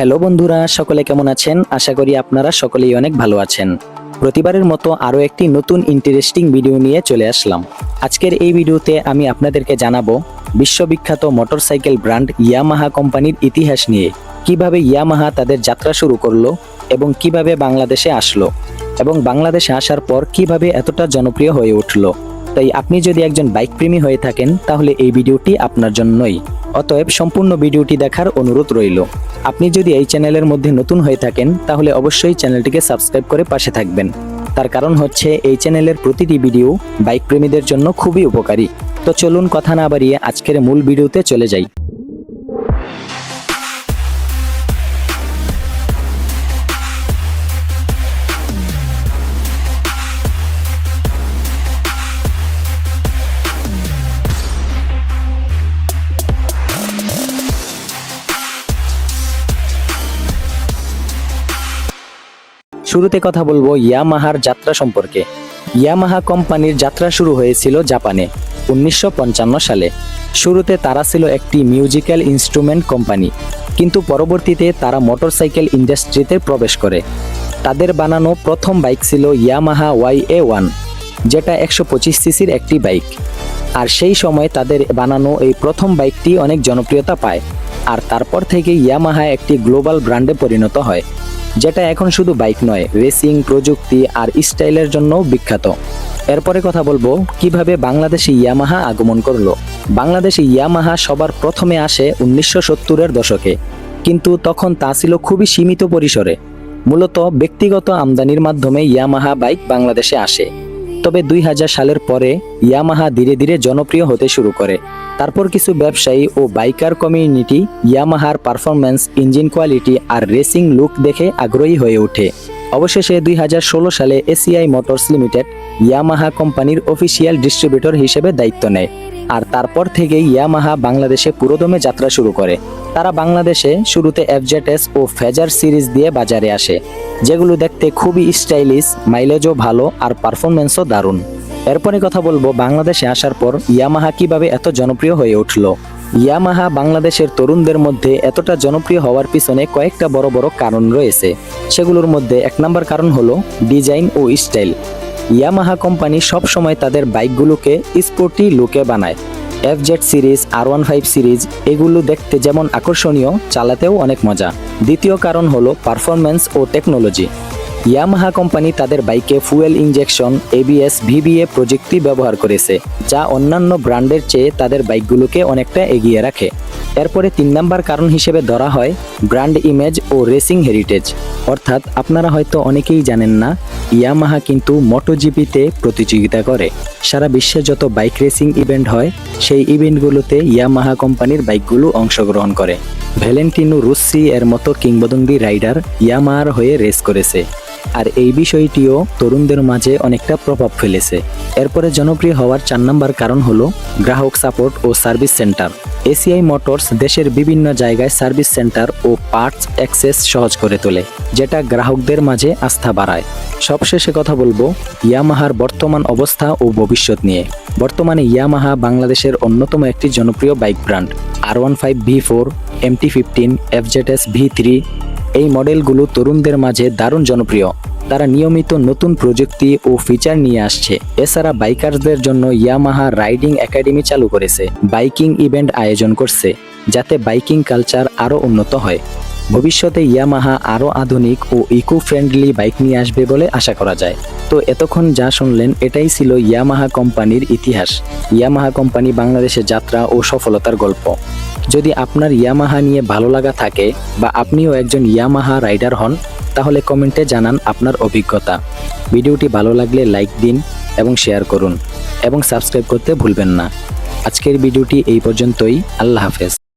Hello বন্ধুরা, সকলে কেমন আছেন? আশা করি আপনারা সকলেই অনেক ভালো আছেন। প্রতিবারের মতো আরও একটি নতুন ইন্টারেস্টিং ভিডিও নিয়ে চলে আসলাম। আজকের এই ভিডিওতে আমি আপনাদেরকে জানাব, বিশ্ববিখ্যাত মোটরসাইকেল ব্র্যান্ড ইয়ামাহা কোম্পানির ইতিহাস নিয়ে। কীভাবে ইয়ামাহা তাদের যাত্রা শুরু করল এবং কীভাবে বাংলাদেশে আসলো এবং বাংলাদেশে আসার পর কীভাবে এতটা জনপ্রিয় হয়ে উঠল। তাই আপনি যদি একজন বাইক প্রেমী হয়ে থাকেন, তাহলে এই ভিডিওটি আপনার জন্যই। অতএব সম্পূর্ণ ভিডিওটি দেখার অনুরোধ রইল। আপনি যদি এই চ্যানেলের মধ্যে নতুন হয়ে থাকেন, তাহলে অবশ্যই চ্যানেলটিকে সাবস্ক্রাইব করে পাশে থাকবেন। তার কারণ হচ্ছে, এই চ্যানেলের প্রতিটি ভিডিও বাইক প্রেমীদের জন্য খুবই উপকারী। তো চলুন কথা না বাড়িয়ে আজকের মূল ভিডিওতে চলে যাই। শুরুতে কথা বলব ইয়ামাহার যাত্রা সম্পর্কে। ইয়ামাহা কোম্পানির যাত্রা শুরু হয়েছিল জাপানে, উনিশশো পঞ্চান্ন সালে। শুরুতে তারা ছিল একটি মিউজিক্যাল ইনস্ট্রুমেন্ট কোম্পানি, কিন্তু পরবর্তীতে তারা মোটরসাইকেল ইন্ডাস্ট্রিতে প্রবেশ করে। তাদের বানানো প্রথম বাইক ছিল ইয়ামাহা ওয়াই এ ওয়ান, যেটা একশো পঁচিশ সিসির একটি বাইক। আর সেই সময় তাদের বানানো এই প্রথম বাইকটি অনেক জনপ্রিয়তা পায়। আর তারপর থেকে ইয়ামাহা একটি গ্লোবাল ব্র্যান্ডে পরিণত হয়। যেটা এখন শুধু বাইক নয় রেসিং প্রযুক্তি আর স্টাইলের জন্য বিখ্যাত। এরপরে কথা বলব, কীভাবে বাংলাদেশে ইয়ামাহা আগমন করল। বাংলাদেশে ইয়ামাহা সবার প্রথমে আসে উনিশশো সত্তরের দশকে, কিন্তু তখন তা ছিল খুবই সীমিত পরিসরে। মূলত ব্যক্তিগত আমদানির মাধ্যমে ইয়ামাহা বাইক বাংলাদেশে আসে। তবে দুই হাজার সালের পরে ইয়ামাহা ধীরে ধীরে জনপ্রিয় হতে শুরু করে। তারপর কিছু ব্যবসায়ী ও বাইকার কমিউনিটি ইয়ামাহার পারফরম্যান্স, ইঞ্জিন কোয়ালিটি আর রেসিং লুক দেখে আগ্রহী হয়ে ওঠে। অবশেষে দুই হাজার ষোলো সালে এসিআই মোটরস লিমিটেড ইয়ামাহা কোম্পানির অফিসিয়াল ডিস্ট্রিবিউটর হিসেবে দায়িত্ব নেয়। আর তারপর থেকেই ইয়ামাহা বাংলাদেশে পুরোদমে যাত্রা শুরু করে। তারা বাংলাদেশে শুরুতে এফজেটএস ও ফেজার সিরিজ দিয়ে বাজারে আসে, যেগুলো দেখতে খুবই স্টাইলিশ, মাইলেজও ভালো আর পারফরমেন্সও দারুণ। এরপরে কথা বলব বাংলাদেশে আসার পর ইয়ামাহা কীভাবে এত জনপ্রিয় হয়ে উঠল। ইয়ামাহা বাংলাদেশের তরুণদের মধ্যে এতটা জনপ্রিয় হওয়ার পিছনে কয়েকটা বড় বড় কারণ রয়েছে। সেগুলোর মধ্যে এক নম্বর কারণ হলো ডিজাইন ও স্টাইল। ইয়ামাহা কোম্পানি সব সময় তাদের বাইকগুলোকে স্পোর্টি লুকে বানায়। F Z series R one five series, এগুলো দেখতে যেমন আকর্ষণীয়, চালাতেও অনেক মজা। দ্বিতীয় কারণ হলো পারফরম্যান্স ও টেকনোলজি ইয়ামাহা কোম্পানি তাদের বাইকে ফুয়েল ইনজেকশন এবিএস ভিবিএ প্রযুক্তি ব্যবহার করেছে, যা অন্যান্য ব্র্যান্ডের চেয়ে তাদের বাইকগুলোকে অনেকটা এগিয়ে রাখে। এরপরে তিন নাম্বার কারণ হিসেবে ধরা হয় ব্র্যান্ড ইমেজ ও রেসিং হেরিটেজ অর্থাৎ আপনারা হয়তো অনেকেই জানেন না ইয়ামাহা কিন্তু মোটোজিপিতে প্রতিযোগিতা করে। সারা বিশ্বে যত বাইক রেসিং ইভেন্ট হয়, সেই ইভেন্টগুলোতে ইয়ামাহা কোম্পানির বাইকগুলো অংশগ্রহণ করে। ভ্যালেন্টিনো রুসি এর মতো কিংবদন্তি রাইডার ইয়ামাহার হয়ে রেস করেছে। আর এই বিষয়টিও তরুণদের মাঝে অনেকটা প্রভাব ফেলেছে। এরপরে জনপ্রিয় হওয়ার চার নম্বর কারণ হলো গ্রাহক সাপোর্ট ও সার্ভিস সেন্টার। এসিআই মোটরস দেশের বিভিন্ন জায়গায় সার্ভিস সেন্টার ও পার্টস অ্যাক্সেস সহজ করে তোলে, যেটা গ্রাহকদের মাঝে আস্থা বাড়ায়। সবশেষে কথা বলব ইয়ামাহার বর্তমান অবস্থা ও ভবিষ্যৎ নিয়ে। বর্তমানে ইয়ামাহা বাংলাদেশের অন্যতম একটি জনপ্রিয় bike brand R one five V four MT fifteen FZS V three এই মডেলগুলো তরুণদের মাঝে দারুণ জনপ্রিয়। তারা নিয়মিত নতুন প্রযুক্তি ও ফিচার নিয়ে আসছে। এছাড়া বাইকারদের জন্য ইয়ামাহা রাইডিং একাডেমি চালু করেছে। বাইকিং ইভেন্ট আয়োজন করছে, যাতে বাইকিং কালচার আরও উন্নত হয়। ভবিষ্যতে ইয়ামাহা আরও আধুনিক ও ইকো ফ্রেন্ডলি বাইক নিয়ে আসবে বলে আশা করা যায়। তো এতক্ষণ যা শুনলেন, এটাই ছিল ইয়ামাহা কোম্পানির ইতিহাস। ইয়ামাহা কোম্পানি বাংলাদেশের যাত্রা ও সফলতার গল্প। যদি আপনার ইয়ামাহা নিয়ে ভালো লাগা থাকে বা আপনিও একজন ইয়ামাহা রাইডার হন, তাহলে কমেন্টে জানান আপনার অভিজ্ঞতা। ভিডিওটি ভালো লাগলে লাইক দিন এবং শেয়ার করুন এবং সাবস্ক্রাইব করতে ভুলবেন না। আজকের ভিডিওটি এই পর্যন্তই। আল্লাহ হাফেজ।